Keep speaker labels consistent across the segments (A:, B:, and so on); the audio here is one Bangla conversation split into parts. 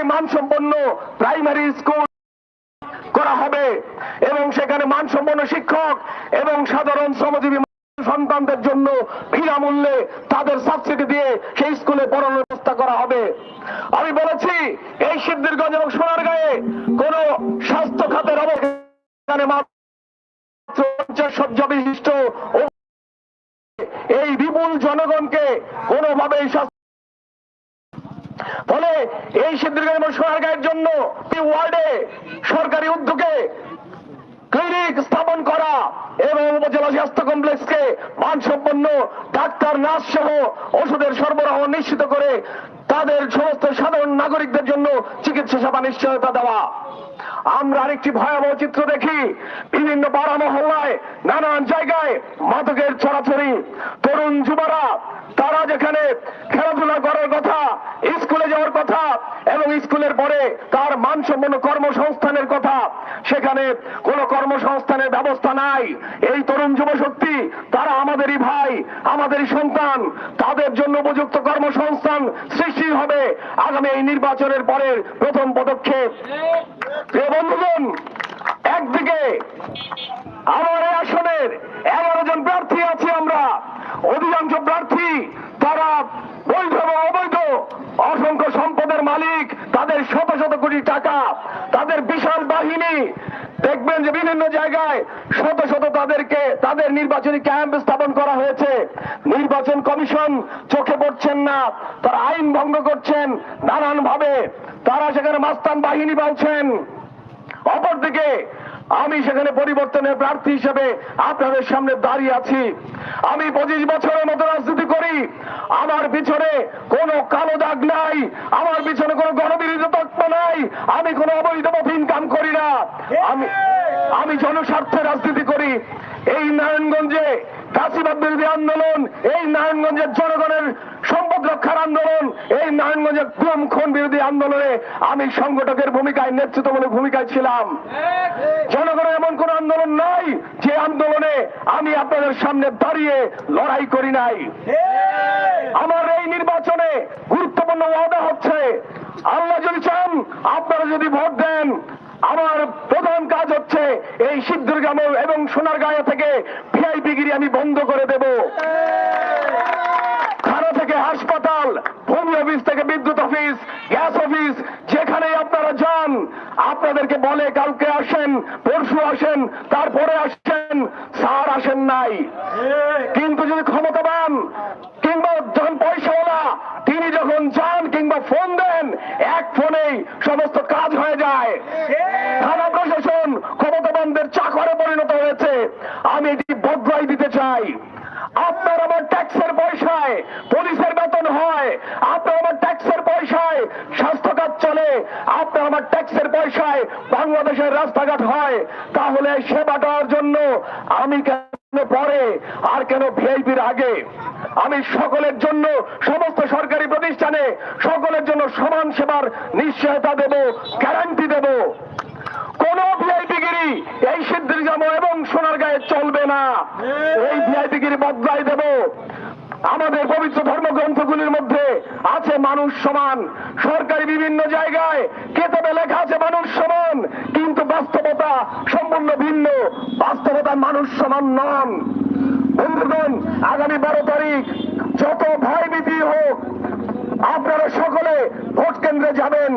A: অবশ্যই মানসম্পন্ন প্রাইমারি স্কুল করা হবে এবং সেখানে মানসম্পন্ন শিক্ষক এবং সাধারণ শ্রমজীবী সন্তানদের জন্য বিনামূল্যে তাদের সাবসিডি দিয়ে সেই স্কুলে পড়ানোর ব্যবস্থা করা হবে। আমি বলেছি, এই সিদ্ধিরগঞ্জ এবং সোনারগাঁয়ে কোন স্বাস্থ্য খাতের অবস্থানে মাত্র পঞ্চাশ শয্যা বিশিষ্ট এই বিপুল জনগণকে কোনোভাবেই স্বাস্থ্য ফলে এই সিদ্ধিরগঞ্জ এবং জন্য ওয়ার্ডে সরকারি উদ্যোগে ক্লিনিক স্থাপন করা এবং উপজেলা স্বাস্থ্য কমপ্লেক্সকে মানসম্পন্ন ডাক্তার নার্স সহ ওষুধের সরবরাহ নিশ্চিত করে তাদের সমস্ত সাধারণ নাগরিকদের জন্য চিকিৎসা সেবা নিশ্চয়তা দেওয়া। আমরা আরেকটি ভয়াবহ চিত্র দেখি। বিভিন্ন পাড়া মহল্লায়, নানান জায়গায় মাদকের ছড়াছড়ি। তরুণ যুবরা, তারা যেখানে খেলাধুলা করার কথা, স্কুলে যাওয়ার কথা এবং স্কুলের পরে তার মানসম্পন্ন কর্মসংস্থানের কথা, সেখানে কোনো কর্মসংস্থানের ব্যবস্থা নাই। এই তরুণ যুব শক্তি, তারা আমাদেরই ভাই, আমাদেরই সন্তান, তাদের জন্য উপযুক্ত কর্মসংস্থান সৃষ্টি হবে আগামী এই নির্বাচনের পরের প্রথম পদক্ষেপ। বন্ধুগণ, একদিকে আমার এই আসনের এগারো জন প্রার্থী আছি আমরা। অধিকাংশ প্রার্থী তারা বৈধ এবং অবৈধ। অসংখ্য সম্পদের মালিক, তাদের শত শত কোটি টাকা, তাদের বিশাল বাহিনী দেখবেন যে বিভিন্ন জায়গায় শত শত তাদেরকে, তাদের নির্বাচনী ক্যাম্প স্থাপন করা হয়েছে। নির্বাচন কমিশন চোখে পড়ছেন না, তারা আইন ভঙ্গ করছেন নানান ভাবে তারা সেখানে মাস্তান বাহিনী পাচ্ছেন অপরদিকে, আমি সেখানে পরিবর্তনের প্রার্থী হিসেবে আপনাদের সামনে দাঁড়িয়ে আছি। আমি পঁচিশ বছরের মতো রাজনীতি করি। আমার পিছনে কোনো কালো দাগ নাই। আমার পিছনে কোনো গণবিরোধী তত্ত্ব নাই। আমি কোনো অবৈধ ইনকাম করি না আমি আমি জনস্বার্থে রাজনীতি করি। এই নারায়ণগঞ্জে কাশিবাদ বিরোধী আন্দোলন, এই নারায়ণগঞ্জের জনগণের সম্পদ রক্ষার আন্দোলন, এই নারায়ণগঞ্জের গুম খুন বিরোধী আন্দোলনে আমি সংগঠকের ভূমিকায় নেতৃত্বমূলক ভূমিকায় ছিলাম। জনগণের এমন কোন আন্দোলন নাই যে আন্দোলনে আমি আপনাদের সামনে দাঁড়িয়ে লড়াই করি নাই। আমার এই নির্বাচনে গুরুত্বপূর্ণ ওয়াদা হচ্ছে, আল্লাহ যদি চান, আপনারা যদি ভোট দেন আমার প্রধান কাজ হচ্ছে এই সিদ্ধুরগ্রাম এবং সোনারগাঁও থেকে ভিআইপি গিরি আমি বন্ধ করে দেব। থানা থেকে হাসপাতাল, ভূমি অফিস থেকে বিদ্যুৎ অফিস, গ্যাস অফিস, যেখানেই আপনারা যান, আপনাদেরকে বলে কালকে আসেন, পরশু আসেন, তারপরে আসেন, স্যার আসেন নাই। কিন্তু যদি ক্ষমতাবান কিংবা যখন পয়সাওয়ালা তিনি যখন যান কিংবা ফোন দেন এক ফোনেই সমস্ত কাজ হয়ে যায় থানা প্রশাসন ক্ষমতাবানদের চাকরে পরিণত হয়েছে আমি এটি বদলাই দিতে চাই আপনার আমার ট্যাক্সের পয়সায় পুলিশের বেতন হয় আপনার আমার ট্যাক্সের পয়সায় স্বাস্থ্য খাত চলে আপনার আমার ট্যাক্সের পয়সায় বাংলাদেশের রাস্তাঘাট হয় তাহলে এই সেবাটার জন্য আমি পরে আর কেন ভিআইপির আগে? আমি সকলের জন্য সমস্ত সরকারি প্রতিষ্ঠানে সকলের জন্য সমান সেবার নিশ্চয়তা দেব গ্যারান্টি দেব। কোন ভিআইপি গিরি এই সিদ্ধিরগাম এবং সোনার গায়ে চলবে না। এই ভিআইপি গিরি বদলাই দেব। আমাদের পবিত্র ধর্মগ্রন্থগুলির মধ্যে আছে মানুষ সমান। সরকারি বিভিন্ন জায়গায় কেতাবে লেখা আছে মানুষ সমান, কিন্তু বাস্তবতা সম্পূর্ণ ভিন্ন। বাস্তবতায় মানুষ সমান নন। বন্ধুগণ, আগামী বারো তারিখ যত ভয়ভীতি হোক, আপনারা সকলে ভোট কেন্দ্রে যাবেন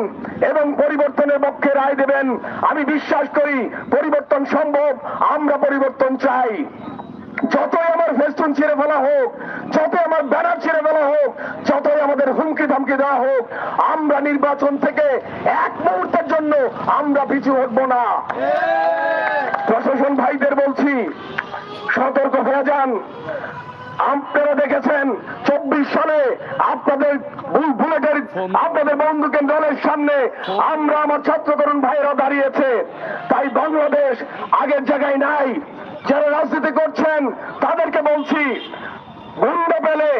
A: এবং পরিবর্তনের পক্ষে রায় দেবেন। আমি বিশ্বাস করি, পরিবর্তন সম্ভব, আমরা পরিবর্তন চাই। যতই আমার ফেস্টুন ছিঁড়ে ফেলা হোক, যতই আমার ব্যানার ছিঁড়ে ফেলা হোক, যতই আমাদের হুমকি ধমকি দেওয়া হোক, আমরা নির্বাচন থেকে এক মুহূর্তের জন্য আমরা পিছু হটবো না। প্রশাসন ভাইদের বলছি, সতর্ক হয়ে যান। আপনারা দেখেছেন, চব্বিশ সালে আপনাদের বুল- বুলেটের আপনাদের বন্ধুকে দলের সামনে আমরা আমার ছাত্র তরুণ ভাইয়েরা দাঁড়িয়েছে। তাই বাংলাদেশ আগের জায়গায় নাই। যারা রাজনীতি করছেন, তাদেরকে বলছি, গুন্ডা পেলে,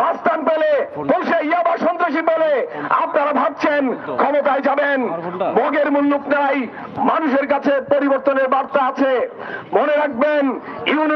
A: মাস্তান পেলে বসে ইয়াবা সন্ত্রাসী পেলে। আপনারা ভাবছেন, ক্ষমতায় যাবেন ভোগের মূল্যক নাই, মানুষের কাছে পরিবর্তনের বার্তা আছে। মনে রাখবেন ইউনি